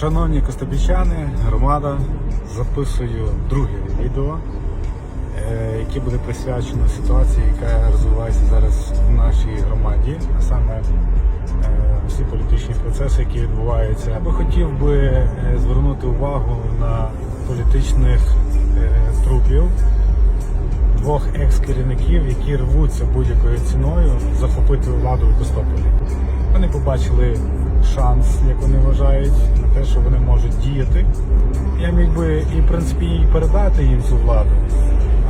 Шановні костопільчани, громада, записую друге відео, е, яке буде присвячено ситуації, яка розвивається зараз в нашій громаді, а саме е, всі політичні процеси, які відбуваються. Я би хотів би е, звернути увагу на політичних трупів двох екс-керівників, які рвуться будь-якою ціною захопити владу в Костополі. Вони побачили шанс, як вони вважають, на те, що вони можуть діяти. Я міг би і в принципі і передати їм цю владу.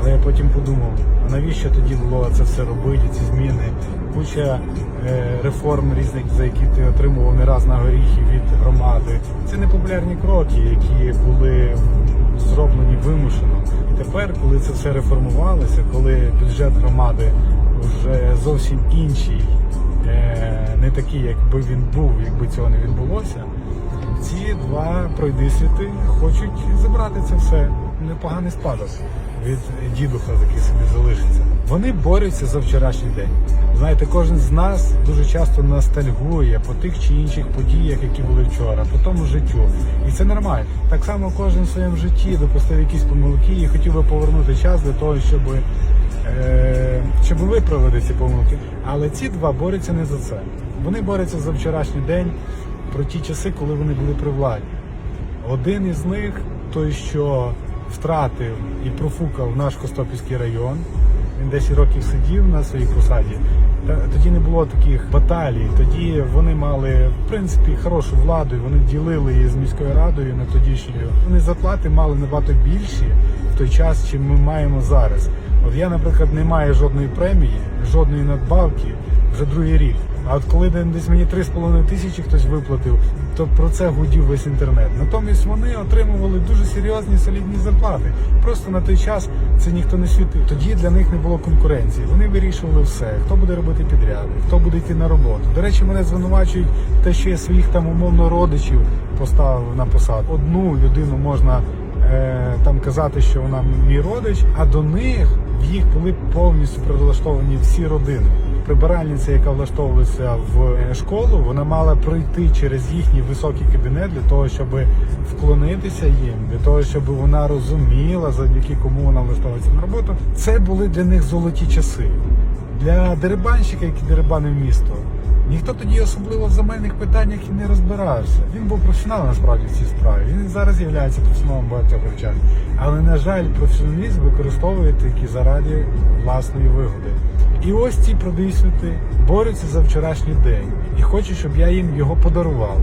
Але я потім подумав, а навіщо тоді було це все робити, ці зміни? Куча е, реформ різних, за які ти отримував не раз на горіхи від громади. Це непопулярні кроки, які були зроблені вимушено. І тепер, коли це все реформувалося, коли бюджет громади вже зовсім інший, не такий, якби він був, якби цього не відбулося. Ці два пройдисвіти хочуть забрати це все. Непоганий спадок від дідуха, який собі залишиться. Вони борються за вчорашній день. Знаєте, кожен з нас дуже часто ностальгує по тих чи інших подіях, які були вчора, по тому життю. І це нормально. Так само кожен в своєму житті допустив якісь помилки і хотів би повернути час для того, щоб е, щоб виправити ці помилки. Але ці два борються не за це. Вони борються за вчорашній день, про ті часи, коли вони були при владі. Один із них, той, що втратив і профукав наш Костопільський район, він 10 років сидів на своїй посаді. Тоді не було таких баталій. Тоді вони мали в принципі хорошу владу. Вони ділили її з міською радою на тодішньою. Вони зарплати мали набагато більші в той час, чим ми маємо зараз. От я, наприклад, не маю жодної премії, жодної надбавки вже другий рік. А от коли десь мені 3,5 тисячі хтось виплатив, то про це гудів весь інтернет. Натомість вони отримували дуже серйозні солідні зарплати. Просто на той час це ніхто не світив. Тоді для них не було конкуренції. Вони вирішували все, хто буде робити підряди, хто буде йти на роботу. До речі, мене звинувачують те, що я своїх там умовно родичів поставив на посаду. Одну людину можна там казати, що вона мій родич, а до них в їх були повністю прилаштовані всі родини. Прибиральниця, яка влаштовувалася в е, школу, вона мала пройти через їхній високий кабінет для того, щоб вклонитися їм, для того, щоб вона розуміла, завдяки кому вона влаштовується на роботу. Це були для них золоті часи. Для дерибанщика, який дерибанив місто, ніхто тоді особливо в земельних питаннях і не розбирався. Він був професіоналом насправді в цій справі. Він зараз є професіоналом багатьох речах. Але, на жаль, професіоналізм використовує тільки заради власної вигоди. І ось ці продисвіти борються за вчорашній день і хочуть, щоб я їм його подарував.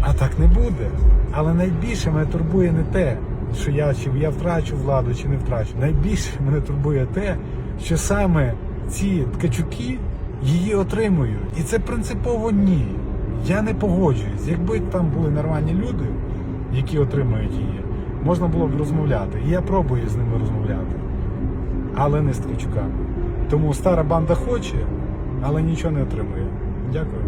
А так не буде. Але найбільше мене турбує не те, що я чи я втрачу владу, чи не втрачу. Найбільше мене турбує те, що саме ці ткачуки її отримують. І це принципово ні. Я не погоджуюсь. Якби там були нормальні люди, які отримують її, можна було б розмовляти. І я пробую з ними розмовляти. Але не з ткачуками. Тому стара банда хоче, але нічого не отримує. Дякую.